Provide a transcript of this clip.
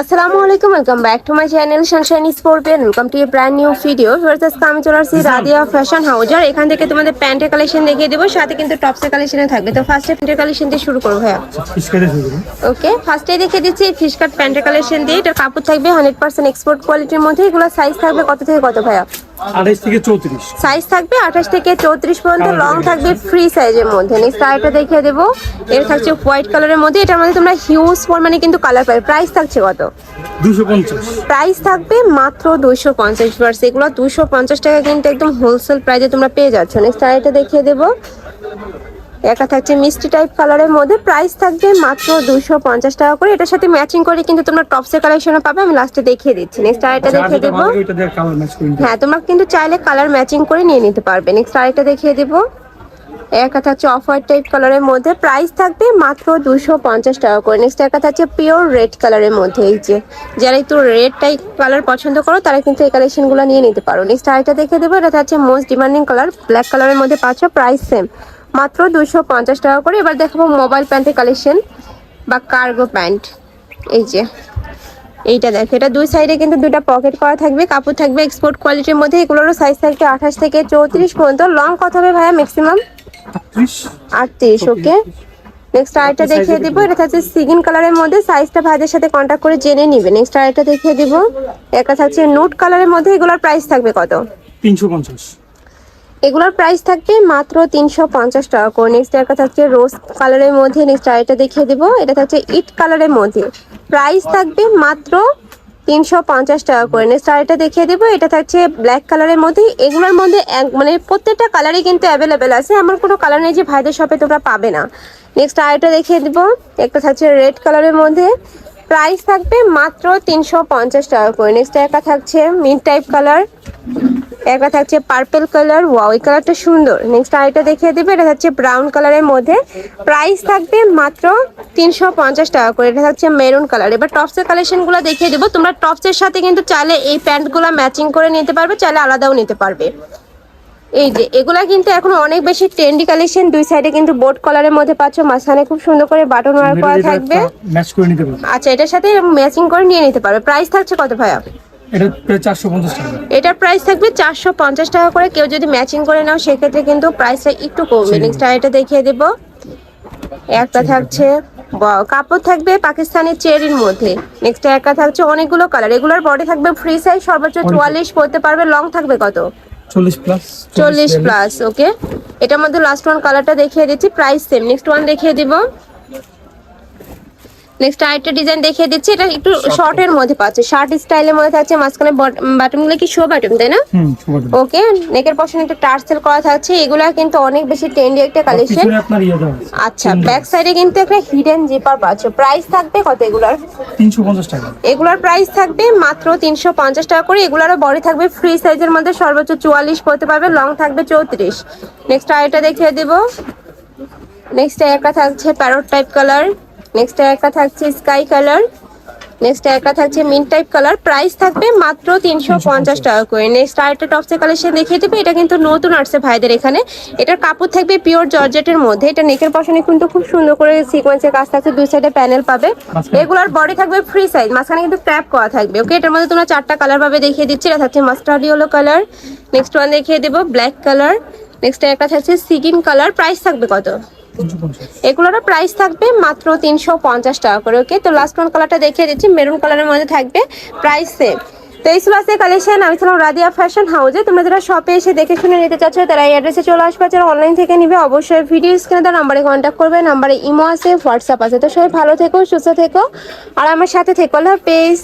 আসসালামু আলাইকুম welcome back to my channel Sunshine স্পোর্টেন welcome to a brand new video আজকে আমি চলে আসছি রাদিয়া ফ্যাশন হাউজার এখান থেকে তোমাদের প্যান্টের কালেকশন দেখিয়ে দেবো সাথে কিন্তু টপসের কালেকশনে থাকবে। তো ফার্স্টে প্যান্টের কালেকশন দিয়ে শুরু করব করুন ওকে ফার্স্টে দেখিয়ে দিচ্ছি ফিশ কাট প্যান্টের কালেকশন দিয়ে। এটার কাপড় থাকবে হান্ড্রেড পার্সেন্ট এক্সপোর্ট কোয়ালিটির মধ্যে। এগুলো সাইজ থাকবে কত থেকে কত ভাইয়া? আঠাইশ থেকে চৌত্রিশ। সাইজ থাকবে আঠাশ থেকে চৌত্রিশ পর্যন্ত লং থাকবে ফ্রি সাইজের মধ্যে। নেক্সট আইটা দেখিয়ে দেবো। এর থাকছে হোয়াইট কালারের মধ্যে। এটার মধ্যে তোমরা হিউজ পরিমাণে কিন্তু কালার পাবে। প্রাইস থাকছে কত? দুশো পঞ্চাশ। প্রাইস থাকবে মাত্র দুশো পঞ্চাশ পার্স এগুলো দুশো পঞ্চাশ টাকা কিন্তু একদম হোলসেল প্রাইসে তোমরা পেয়ে যাচ্ছ। নেক্সট আইটা দেখিয়ে দেবো। একা থাকছে মিষ্টি টাইপ কালারের মধ্যে প্রাইস থাকবে মাত্র দুশো পঞ্চাশ টাকা করে। এটার সাথে ম্যাচিং করে কিন্তু তোমরা টপসের কালেকশনও পাবে। আমি লাস্টে দেখিয়ে দিচ্ছি। নেক্সট আরেকটা দেখিয়ে দেবো। হ্যাঁ তোমরা কিন্তু চাইলে কালার ম্যাচিং করে নিয়ে নিতে পারবে। নেক্সট আরেকটা দেখিয়ে দেবো। একা থাকছে অফ হোয়াইট টাইপ কালারের মধ্যে প্রাইস থাকবে মাত্র দুশো পঞ্চাশ টাকা করে। নেক্সট একা থাকছে পিওর রেড কালারের মধ্যে। এই যে যারা একটু রেড টাইপ কালার পছন্দ করো তারা কিন্তু এই কালেকশনগুলো নিয়ে নিতে পারো। নেক্সট আরেকটা দেখে দেবো। এটা থাকছে মোস্ট ডিমান্ডিং কালার ব্ল্যাক কালারের মধ্যে পাচ্ছ প্রাইস সেম মাত্র দুশো পঞ্চাশ টাকা করে। এবার দেখাবো মোবাইল প্যান্টের কালেকশন বা কার্গো প্যান্ট এই যে এইটা দেখো এটা দুই সাইডে কিন্তু দুটা পকেট করা থাকবে কাপড় থাকবে এক্সপোর্ট কোয়ালিটির মধ্যে। এগুলোরও সাইজ থাকবে আঠাশ থেকে চৌত্রিশ পর্যন্ত। লং কত হবে ভাইয়া ম্যাক্সিমাম আটত্রিশ? ওকে নেক্সট আরেকটা দেখিয়ে দিব। এটা থাকছে সিগিন কালারের মধ্যে। সাইজটা ভাইদের সাথে কন্ট্যাক্ট করে জেনে নিবে। নেক্সট আরেকটা দেখিয়ে দিব। একটা থাকছে নুট কালারের মধ্যে। এগুলোর প্রাইস থাকবে কত? তিনশো পঞ্চাশ। এগুলোর প্রাইস থাকবে মাত্র তিনশো পঞ্চাশ টাকা করে। নেক্সট একটা থাকছে রোজ কালারের মধ্যে নেক্সট আরেকটা দেখিয়ে দেবো। এটা থাকছে ইট কালারের মধ্যে। প্রাইস থাকবে মাত্র তিনশো পঞ্চাশ টাকা করে। নেক্সট আরেকটা দেখিয়ে দেবো, এটা থাকছে ব্ল্যাক কালারের মধ্যে। এগুলোর মধ্যে এক- মানে প্রত্যেকটা কালারই কিন্তু অ্যাভেলেবেল আছে। এমন কোনো কালার নেই যে ভাইদের শপে তোমরা পাবে না। নেক্সট আরেকটা দেখিয়ে দেবো, একটা থাকছে রেড কালারের মধ্যে। প্রাইস থাকবে মাত্র তিনশো পঞ্চাশ টাকা করে। নেক্সট একটা থাকছে মিড টাইপ কালার একটা থাকছে পার্পল কালার ওয়াও এই কালারটা সুন্দর। নেক্সট আরেকটা দেখিয়ে দেবে এটা থাকছে ব্রাউন কালারের মধ্যে। প্রাইস থাকবে মাত্র তিনশো পঞ্চাশ টাকা করে এটা থাকছে মেরুন কালার এবার টপসের কালেকশনগুলো দেখিয়ে দেবো। তোমরা টপসের সাথে কিন্তু চাইলে এই প্যান্টগুলো ম্যাচিং করে নিতে পারবে চাইলে আলাদাও নিতে পারবে। এই যে এগুলা কিন্তু এখন অনেক বেশি ট্রেন্ডি কালেকশন দুই সাইডে কিন্তু বোট কলারের মধ্যে পাচ্ছ। মাঝখানে খুব সুন্দর করে বাটন ওয়ার করা থাকবে। ম্যাচ করে নিতে পারবে আচ্ছা এটার সাথে ম্যাচিং করে নিয়ে নিতে পারবে প্রাইস থাকছে কত ভাইয়া? এটার প্রাইস থাকবে চারশো পঞ্চাশ টাকা করে। কেউ যদি ম্যাচিং করে নাও সেক্ষেত্রে কিন্তু প্রাইসটা একটু কমবে। নেক্সট এটা দেখিয়ে দেবো। একটা থাকছে কাপড় থাকবে পাকিস্তানি চেরির মধ্যে। নেক্সট একটা থাকছে অনেকগুলো কালার এগুলোর বডি থাকবে ফ্রি সাইজ সর্বোচ্চ চুয়াল্লিশ পড়তে পারবে। লং থাকবে কত? চল্লিশ প্লাস চল্লিশ প্লাস ওকে এটার মধ্যে লাস্ট ওয়ান কালারটা দেখিয়ে দিচ্ছি। প্রাইস সেম নেক্সট ওয়ান দেখিয়ে দিব। নেক্সট আরেকটা ডিজাইন দেখিয়ে দিচ্ছি। এটা একটু শর্টের মধ্যে পাচ্ছে। শার্ট স্টাইলের মধ্যে থাকছে মাঝখানে বাটনগুলো কি শো বাটন তাই না? ওকে নেকের পশন একটা টার্সেল করা থাকছে। এগুলা কিন্তু অনেক বেশি ট্রেন্ডি একটা কালেকশন ইয়ে আচ্ছা ব্যাক সাইডে কিন্তু একটা হিডেন জিপার পাচ্ছ। প্রাইস থাকবে কত এগুলার? তিনশো পঞ্চাশ টাকা। এগুলার প্রাইস থাকবে মাত্র তিনশো পঞ্চাশ টাকা করে। এগুলারও বডি থাকবে ফ্রি সাইজের মধ্যে। সর্বোচ্চ চুয়াল্লিশ পড়তে পারবে লং থাকবে চৌত্রিশ। নেক্সট আরেকটা দেখিয়ে দেবো। নেক্সট একটা থাকছে প্যারট টাইপ কালার নেক্সট একটা থাকছে স্কাই কালার নেক্সট একটা থাকছে মিন টাইপ কালার প্রাইস থাকবে মাত্র তিনশো পঞ্চাশ টাকা করে। নেক্সট আরেকটা টপসের কালেকশন দেখিয়ে দেবে। এটা কিন্তু নতুন আসছে ভাইদের এখানে। এটার কাপড় থাকবে পিওর জর্জেটের মধ্যে। এটা নেকের পশনে কিন্তু খুব সুন্দর করে সিকোয়েন্সের কাজ থাকছে। দুই সাইডে প্যানেল পাবে? এগুলোর বডি থাকবে ফ্রি সাইজ মাঝখানে কিন্তু ট্যাপ করা থাকবে। ওকে এটার মধ্যে তোমরা চারটা কালার ভাবে দেখিয়ে দিচ্ছি। এটা থাকছে mustard yellow colour next one দেখিয়ে দেবো ব্ল্যাক কালার নেক্সট একটা থাকছে সিগিন কালার প্রাইস থাকবে কত? এগুলোর প্রাইস থাকবে মাত্র তিনশো পঞ্চাশ টাকা করে ওকে তো লাস্ট কালারটা দেখিয়ে দিচ্ছি মেরুন কালারের মধ্যে থাকবে প্রাইস সেম তো এই ছিল কালেকশন আমি ছিলাম রাদিয়া ফ্যাশন হাউসে তোমরা যারা শপে এসে দেখে শুনে নিতে চাচ্ছ, তারা এই অ্যাড্রেসে চলে আসবে। যারা অনলাইন থেকে নিবে, অবশ্যই ভিডিও স্ক্রিনে তার নাম্বারে কন্ট্যাক্ট করবে। নাম্বারে ইমো আছে হোয়াটসঅ্যাপ আছে। তো সবাই ভালো থেকো, সুস্থ থেকো। আর আমার সাথে থেকো, আল্লাহ হাফেজ।